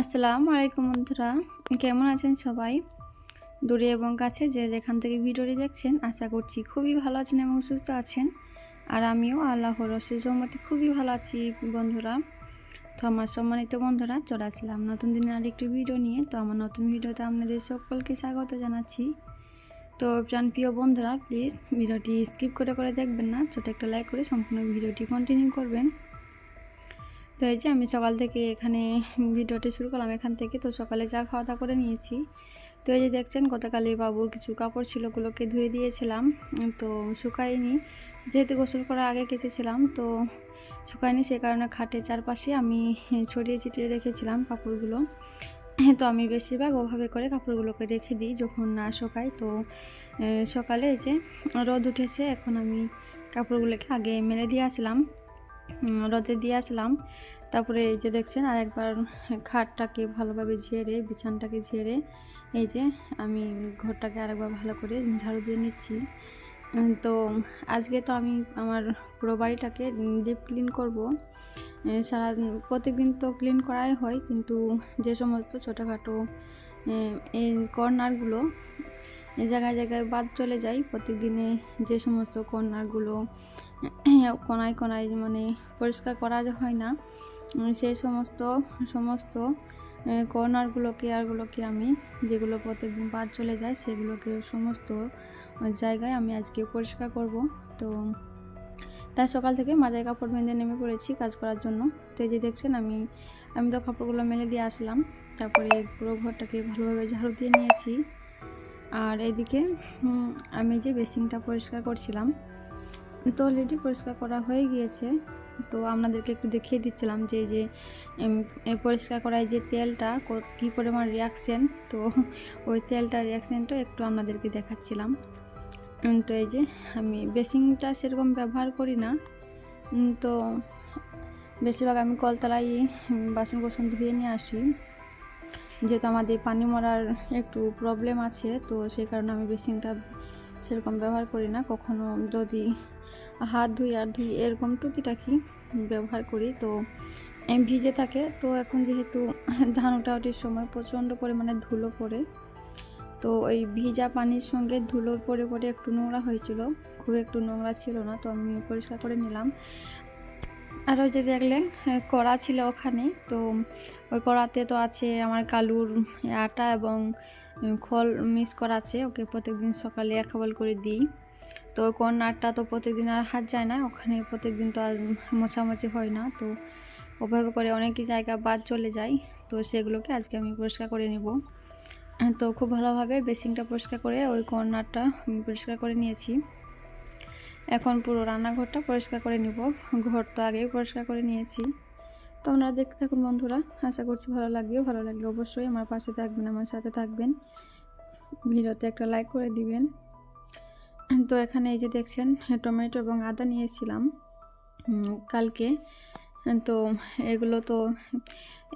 আসসালামু আলাইকুম বন্ধুরা, কেমন আছেন সবাই? দূরে এবং কাছে যে যেখান থেকে ভিডিওটি দেখছেন, আশা করছি খুবই ভালো আছেন এবং সুস্থ আছেন। আর আমিও আল্লাহর রসের জমতে খুবই ভালো আছি বন্ধুরা। তো আমার সম্মানিত বন্ধুরা, চলে আসলাম নতুন দিনের আরেকটি ভিডিও নিয়ে। তো আমার নতুন ভিডিওতে আপনাদের সকলকে স্বাগত জানাচ্ছি। তো প্রাণপ্রিয় বন্ধুরা প্লিজ ভিডিওটি স্কিপ করে করে দেখবেন না, ছোটো একটা লাইক করে সম্পূর্ণ ভিডিওটি কন্টিনিউ করবেন। তো এই যে আমি সকাল থেকে এখানে ভিডিওটি শুরু করলাম এখান থেকে। তো সকালে যা খাওয়া দাওয়া করে নিয়েছি। তো এই যে দেখছেন গতকালে বাবুর কিছু কাপড় ছিল, ওগুলোকে ধুয়ে দিয়েছিলাম। তো শুকায়নি। যেহেতু গোসল করার আগে কেটেছিলাম তো শুকায়নি সে কারণে খাটে চারপাশে আমি ছড়িয়ে ছিটিয়ে রেখেছিলাম কাপড়গুলো। তো আমি বেশিরভাগ ওভাবে করে কাপড়গুলোকে রেখে দিই যখন না শুকায়। তো সকালে এই যে রোদ উঠেছে, এখন আমি কাপড়গুলোকে আগে মেলে দিয়ে আসলাম। রোদে দিয়ে আসলাম। তারপরে এই যে দেখছেন আর একবার খাটটাকে ভালোভাবে ঝেড়ে, বিছানটাকে ঝেড়ে এই যে আমি ঘরটাকে আরেকবার ভালো করে ঝাড়ু দিয়ে নিচ্ছি। তো আজকে তো আমি আমার পুরো বাড়িটাকে ডিপ ক্লিন করব। সারা প্রত্যেকদিন তো ক্লিন করাই হয়, কিন্তু যে সমস্ত ছোটোখাটো এই কর্নারগুলো জায়গায় জায়গায় বাদ চলে যায় প্রত্যেক দিনে যে সমস্ত কর্নারগুলো কোনায় কোনায় মানে পরিষ্কার করা হয় না। সেই সমস্ত সমস্ত কর্নারগুলোকে, আরগুলোকে আমি যেগুলো প্রত্যেকদিন বাদ চলে যায়, সেগুলোকে সমস্ত জায়গায় আমি আজকে পরিষ্কার করব। তো তাই সকাল থেকে মাজায় কাপড় বেঁধে নেমে পড়েছি কাজ করার জন্য। তো এই যে দেখছেন, আমি আমি তো কাপড়গুলো মেলে দিয়ে আসলাম। তারপরে পুরো ঘরটাকে ভালোভাবে ঝাড়ু দিয়ে নিয়েছি। আর এদিকে আমি যে বেসিংটা পরিষ্কার করছিলাম, তো অলরেডি পরিষ্কার করা হয়ে গিয়েছে। তো আপনাদেরকে একটু দেখিয়ে দিচ্ছিলাম যে যে পরিষ্কার করায় যে তেলটা, ক- পরিমাণ রিয়াকশান তো ওই তেলটার রিয়াকশানটা একটু আপনাদেরকে দেখাচ্ছিলাম। তো এই যে, আমি বেসিংটা সেরকম ব্যবহার করি না। তো বেশিরভাগ আমি কলতলায় বাসন কোসন ধুয়ে নিয়ে আসি। যেহেতু আমাদের পানি মরার একটু প্রবলেম আছে, তো সেই কারণে আমি বেসিনটা সেরকম ব্যবহার করি না, কখনো যদি হাত ধুই, আর ধুই এরকম টুকিটাকি ব্যবহার করি, তো ভিজে থাকে। তো এখন যেহেতু ধান ওঠাউটির সময় প্রচণ্ড পরিমাণে ধুলো পড়ে, তো ওই ভিজা পানির সঙ্গে ধুলো পরে পরে একটু নোংরা হয়েছিল, খুব একটু নোংরা ছিল না, তো আমি পরিষ্কার করে নিলাম। আর ওই যে দেখলেন কড়া ছিল ওখানে, তো ওই কড়াতে তো আছে আমার কালুর আটা এবং খোল মিস করা আছে ওকে প্রত্যেকদিন সকালে এক খাবার করে দিই। তো কর্নারটা তো প্রত্যেকদিন আর হাত যায় না, ওখানে প্রত্যেকদিন তো আর মোছামুছি হয় না। তো ওভাবে করে অনেকই জায়গা বাদ চলে যায়, তো সেগুলোকে আজকে আমি পরিষ্কার করে নেব। তো খুব ভালোভাবে বেসিংটা পরিষ্কার করে ওই কর্নারটা পরিষ্কার করে নিয়েছি। এখন পুরো রান্নাঘরটা পরিষ্কার করে নিব, ঘর তো আগেই পরিষ্কার করে নিয়েছি। তো আপনারা দেখতে থাকুন বন্ধুরা। আশা করছি ভালো লাগবে ভালো লাগলে অবশ্যই আমার পাশে থাকবেন, আমার সাথে থাকবেন। ভিডিওতে একটা লাইক করে দিবেন। তো এখানে এই যে দেখছেন, টমেটো এবং আদা নিয়েছিলাম কালকে। তো এগুলো তো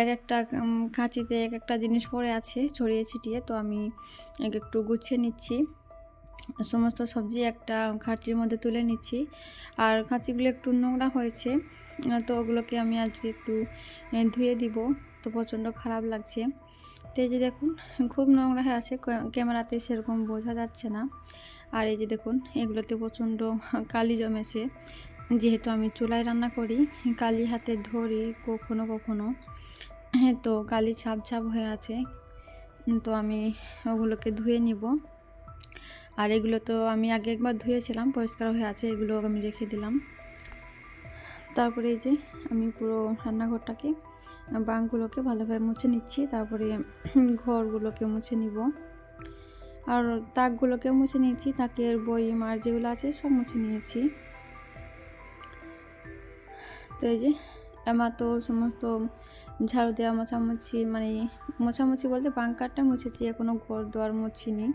এক একটা কাঁচিতে এক একটা জিনিস পড়ে আছে, ছড়িয়ে ছিটিয়ে। তো আমি এক একটু গুছিয়ে নিচ্ছি। সমস্ত সবজি একটা খাঁচির মধ্যে তুলে নিচ্ছি। আর খাঁচিগুলো একটু নোংরা হয়েছে, তো ওগুলোকে আমি আজকে একটু ধুয়ে দিব। তো প্রচণ্ড খারাপ লাগছে। তো এই যে দেখুন, খুব নোংরা হয়ে আছে। ক্যামেরাতে সেরকম বোঝা যাচ্ছে না। আর এই যে দেখুন, এগুলোতে প্রচণ্ড কালি জমেছে। যেহেতু আমি চুলায় রান্না করি, কালি হাতে ধরি কখনো কখনো। হ্যাঁ তো কালি ছাপ ছাপ হয়ে আছে। তো আমি ওগুলোকে ধুয়ে নিব। আর এগুলো তো আমি আগে একবার ধুয়েছিলাম, পরিষ্কার হয়ে আছে, এগুলো আমি রেখে দিলাম। তারপরে এই যে আমি পুরো রান্নাঘরটাকে, বাঁকগুলোকে ভালোভাবে মুছে নিচ্ছি, তারপরে ঘরগুলোকে মুছে নিব। আর তাকগুলোকে মুছে নিয়েছি, তাকের বই, মার যেগুলো আছে সব মুছে নিয়েছি। তো এই যে আমার তো সমস্ত ঝাড়ু দেওয়া, মোছামুছি মানে মোছামুছি বলতে বাঙ্কারটা মুছেছি এখনও ঘর দোয়ার মুছিনি।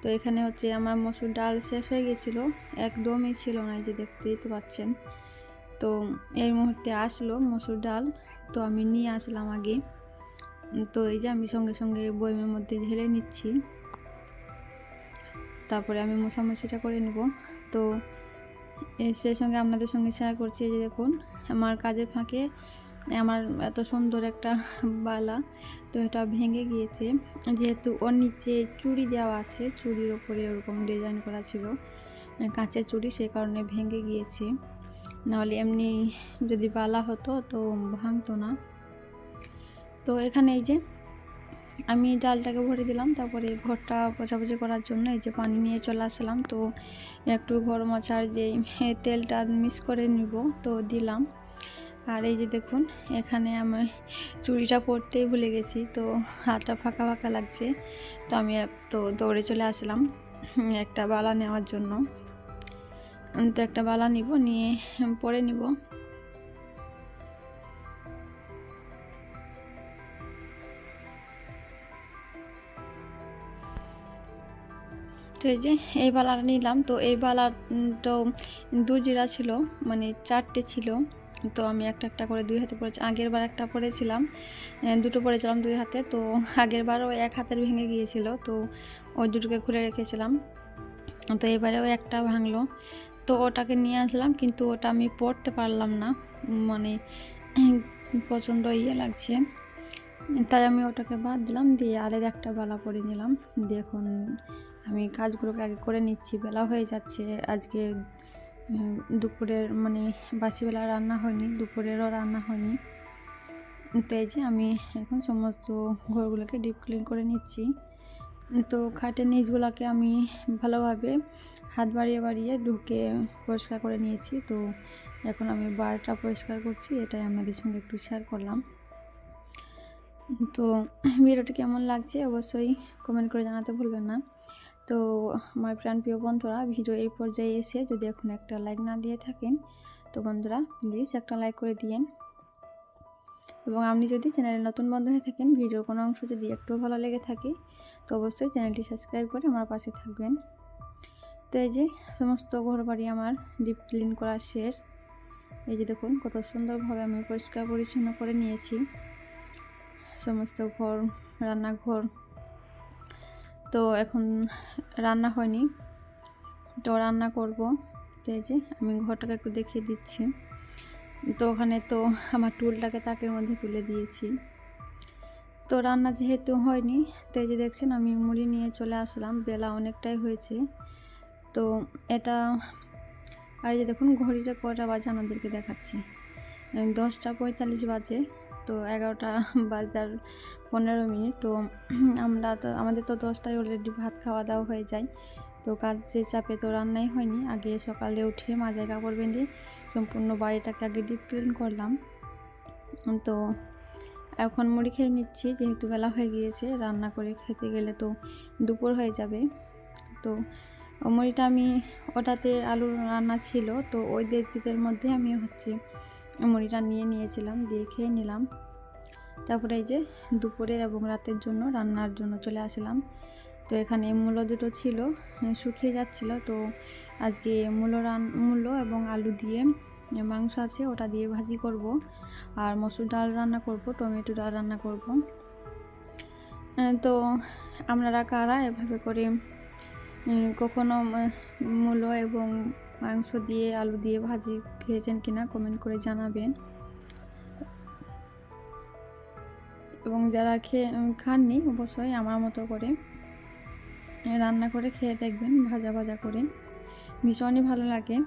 তো এখানে হচ্ছে আমার মসুর ডাল শেষ হয়ে গেছিল। একদমই ছিল না যে দেখতেই তো পাচ্ছেন। তো এই মুহূর্তে আসলো মসুর ডাল। তো আমি নিয়ে আসলাম আগে। তো এই যে আমি সঙ্গে সঙ্গে বয়মের মধ্যে ঢেলে নিচ্ছি। তারপরে আমি মোছামুছিটা করে নেব। তো সেই সঙ্গে আপনাদের সঙ্গে শেয়ার করছি যে দেখুন, আমার কাজের ফাঁকে আমার এত সুন্দর একটা বালা, তো এটা ভেঙে গিয়েছে। যেহেতু ওর নিচে চুড়ি দেওয়া আছে, চুড়ির ওপরে ওরকম ডিজাইন করা ছিল কাঁচের চুড়ি সে কারণে ভেঙে গিয়েছে। নাহলে এমনি যদি বালা হতো তো ভাঙতো না। তো এখানে এই যে আমি ডালটাকে ভরে দিলাম, তারপরে ঘরটা পোছাপুছি করার জন্য এই যে পানি নিয়ে চলে আসলাম। তো একটু ঘর মোছার যে তেলটা মিক্স করে নিব, তো দিলাম। আর এই যে দেখুন, এখানে আমি চুড়িটা পরতেই ভুলে গেছি, তো হাতটা ফাঁকা ফাঁকা লাগছে। তো আমি তো দৌড়ে চলে আসলাম একটা বালা নেওয়ার জন্য। তো একটা বালা নিব, নিয়ে পরে নিব। তো এই যে, এই বালাটা নিলাম, তো এই বালাটা দু জিরা ছিল মানে চারটে ছিল। তো আমি একটা একটা করে দুই হাতে পড়েছি। আগের বার একটা পড়েছিলাম দুটো পড়েছিলাম দুই হাতে, তো আগের বারও এক হাতের ভেঙে গিয়েছিল, তো ওই দুটোকে খুলে রেখেছিলাম। তো এবারেও একটা ভাঙলো। তো ওটাকে নিয়ে আসলাম, কিন্তু ওটা আমি পড়তে পারলাম না মানে প্রচণ্ড ইয়ে লাগছে। তাই আমি ওটাকে বাদ দিলাম, দিয়ে আরেক একটা বালা পরে নিলাম। দেখুন, আমি কাজগুলোকে আগে করে নিচ্ছি, বেলা হয়ে যাচ্ছে, আজকে দুপুরের মানে বাসিবেলা রান্না হয়নি, দুপুরেরও রান্না হয়নি। তো এই যে আমি এখন সমস্ত ঘরগুলোকে ডিপ ক্লিন করে নিচ্ছি। তো খাটের নিচগুলোকে আমি ভালোভাবে হাত বাড়িয়ে বাড়িয়ে ঢুকে পরিষ্কার করে নিয়েছি। তো এখন আমি বারটা পরিষ্কার করছি, এটাই আপনাদের সঙ্গে একটু শেয়ার করলাম। তো ভিডিওটি কেমন লাগছে অবশ্যই কমেন্ট করে জানাতে ভুলবেন না। তো আমার প্রাণ প্রিয় বন্ধুরা, ভিডিও এই পর্যায়ে এসে যদি এখন একটা লাইক না দিয়ে থাকেন, তো বন্ধুরা প্লিজ একটা লাইক করে দিয়েন। এবং আপনি যদি চ্যানেলে নতুন বন্ধু হয়ে থাকেন, ভিডিওর কোনো অংশ যদি একটু ভালো লেগে থাকে, তো অবশ্যই চ্যানেলটি সাবস্ক্রাইব করে আমার পাশে থাকবেন। তো এই যে সমস্ত ঘর বাড়ি আমার ডিপ ক্লিন করা শেষ। এই যে দেখুন কত সুন্দরভাবে আমি পরিষ্কার পরিচ্ছন্ন করে নিয়েছি। সমস্ত ঘর, রান্নাঘর তো এখন রান্না হয়নি। তো রান্না করব। তো এই যে আমি ঘরটাকে একটু দেখিয়ে দিচ্ছি। তো ওখানে তো আমার টুলটাকে তাকের মধ্যে তুলে দিয়েছি। তো রান্না যেহেতু হয়নি, তো এই যে দেখছেন আমি মুড়ি নিয়ে চলে আসলাম। বেলা অনেকটাই হয়েছে। তো এটা, আর এই যে দেখুন ঘড়িটা কটা বাজে আমাদেরকে দেখাচ্ছি। দশটা পঁয়তাল্লিশ বাজে। তো এগারোটা বাজার পনেরো মিনিট। তো আমরা তো, আমাদের তো দশটায় অলরেডি ভাত খাওয়া দাওয়া হয়ে যায়। তো কাজের চাপে তো রান্নাই হয়নি। আগে সকালে উঠে মাজায় কাপড় বেঁধে সম্পূর্ণ বাড়িটাকে আগে ডিপ ক্লিন করলাম। তো এখন মুড়ি খেয়ে নিচ্ছি, যেহেতু বেলা হয়ে গিয়েছে, রান্না করে খেতে গেলে তো দুপুর হয়ে যাবে। তো মুড়িটা আমি ওটাতে আলু রান্না ছিল। তো ওই দেশগীতের মধ্যে আমি হচ্ছে মুড়িটা নিয়ে নিয়েছিলাম, দিয়ে খেয়ে নিলাম। তারপরে এই যে দুপুরের এবং রাতের জন্য রান্নার জন্য চলে আসলাম। তো এখানে মূলো দুটো ছিল শুকিয়ে যাচ্ছিল। তো আজকে মূলো রান, মূলো এবং আলু দিয়ে মাংস আছে, ওটা দিয়ে ভাজি করব। আর মসুর ডাল রান্না করব, টমেটো ডাল রান্না করব। তো আপনারা কারা এভাবে করে কখনো মূলো এবং মাংস দিয়ে, আলু দিয়ে ভাজি খেয়েছেন কিনা কমেন্ট করে জানাবেন। এবং যারা খেয়ে খাননি অবশ্যই আমার মতো করে রান্না করে খেয়ে দেখবেন, ভাজা ভাজা করে। ভীষণই ভালো লাগে।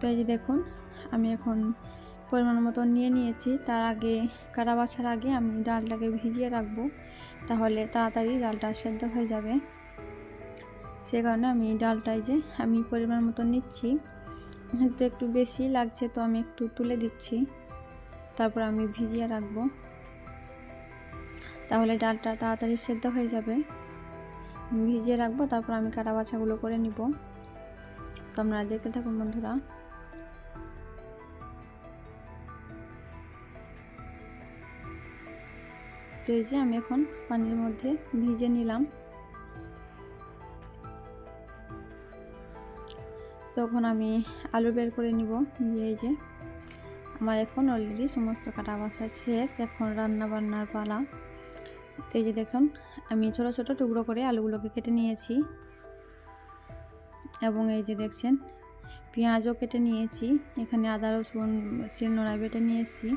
তো এই যে দেখুন, আমি এখন পরিমাণ মতো নিয়ে নিয়েছি। তার আগে, কাটা বাছার আগে আমি ডালটাকে ভিজিয়ে রাখব। তাহলে তাড়াতাড়ি ডালটা সেদ্ধ হয়ে যাবে। সে কারণে আমি ডালটাই যে আমি পরিমাণ মতো নিচ্ছি। হয়তো একটু বেশি লাগছে তো আমি একটু তুলে দিচ্ছি। তারপর আমি ভিজিয়ে রাখব। তাহলে ডালটা তাড়াতাড়ি সেদ্ধ হয়ে যাবে। ভিজিয়ে রাখব, তারপর আমি কাটা বাছাগুলো করে নিব। তো আপনারা দেখতে থাকুন বন্ধুরা। তো এই যে আমি এখন পানির মধ্যে ভিজে নিলাম। তখন আমি আলু বের করে নিব। দিয়ে এই যে আমার এখন অলরেডি সমস্ত কাটা বাসা শেষ। এখন রান্না বান্নার পালা। তো এই যে দেখুন, আমি ছোট ছোট টুকরো করে আলুগুলোকে কেটে নিয়েছি। এবং এই যে দেখছেন, পেঁয়াজও কেটে নিয়েছি। এখানে আদা, রসুন শিলনোড়ায় বেটে নিয়ে এসেছি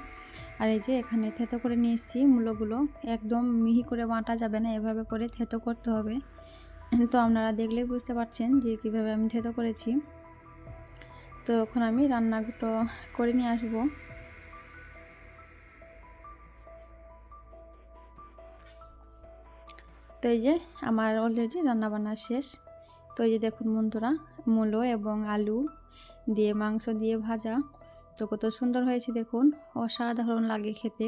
আর এই যে এখানে থেতো করে নিয়ে এসেছি মূলোগুলো। একদম মিহি করে বাঁটা যাবে না, এভাবে করে থেতো করতে হবে। তো আপনারা দেখলেই বুঝতে পারছেন যে কীভাবে আমি থেতো করেছি। তো এখন আমি রান্নাগুলো করে নিয়ে আসব। তো এই যে আমার অলরেডি রান্নাবান্না শেষ। তো এই যে দেখুন বন্ধুরা, মূলো এবং আলু দিয়ে, মাংস দিয়ে ভাজা। তো কত সুন্দর হয়েছে দেখুন, অসাধারণ লাগে খেতে।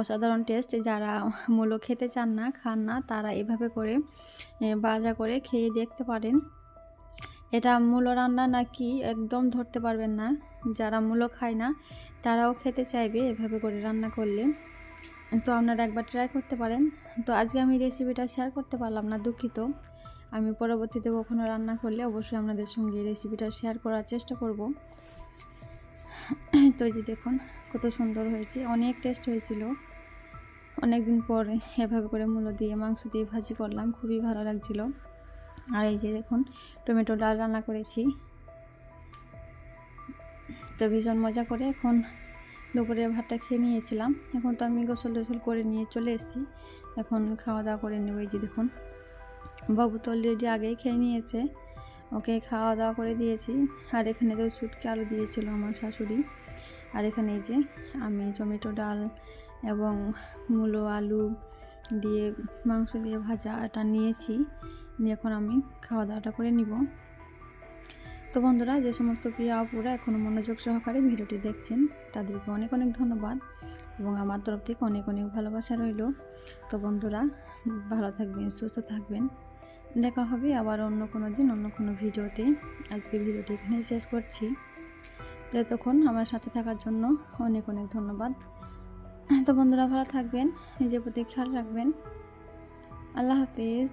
অসাধারণ টেস্ট যারা মূলো খেতে চান না, খান না, তারা এভাবে করে ভাজা করে খেয়ে দেখতে পারেন। এটা মূলো রান্না নাকি একদম ধরতে পারবেন না। যারা মূলো খায় না, তারাও খেতে চাইবে এভাবে করে রান্না করলে। তো আপনারা একবার ট্রাই করতে পারেন। তো আজকে আমি রেসিপিটা শেয়ার করতে পারলাম না, দুঃখিত। আমি পরবর্তীতে কখনো রান্না করলে অবশ্যই আপনাদের সঙ্গে রেসিপিটা শেয়ার করার চেষ্টা করব। তো যে দেখুন, কত সুন্দর হয়েছে। অনেক টেস্ট হয়েছিল। অনেক দিন পর এভাবে করে মূলো দিয়ে, মাংস দিয়ে ভাজি করলাম। খুবই ভালো লাগছিল। আর এই যে দেখুন, টমেটো ডাল রান্না করেছি। তো ভীষণ মজা করে এখন দুপুরে ভাতটা খেয়ে নিয়েছিলাম। এখন তো আমি গোসল টোসল করে নিয়ে চলে এসেছি। এখন খাওয়া দাওয়া করে নেব, এই যে দেখুন। বাবু তো অলরেডি আগেই খেয়ে নিয়েছে। ওকে খাওয়া দাওয়া করে দিয়েছি। আর এখানে তো শুটকি আলু দিয়েছিল আমার শাশুড়ি। আর এখানে এই যে আমি টমেটো ডাল এবং মূলো আলু দিয়ে মাংস দিয়ে ভাজা এটা নিয়েছি। নিয়ে এখন আমি খাওয়া দাওয়াটা করে নিব। তো বন্ধুরা, যে সমস্ত প্রিয় আপুরা এখনও মনোযোগ সহকারে ভিডিওটি দেখছেন, তাদেরকে অনেক অনেক ধন্যবাদ এবং আমার তরফ থেকে অনেক অনেক ভালোবাসা রইল। তো বন্ধুরা, ভালো থাকবেন, সুস্থ থাকবেন। দেখা হবে আবার অন্য কোনো দিন, অন্য কোনো ভিডিওতে। আজকে ভিডিওটি এখানে শেষ করছি। তো তখন আমার সাথে থাকার জন্য অনেক অনেক ধন্যবাদ। তো বন্ধুরা, ভালো থাকবেন, নিজের প্রতি খেয়াল রাখবেন। আল্লাহ হাফিজ।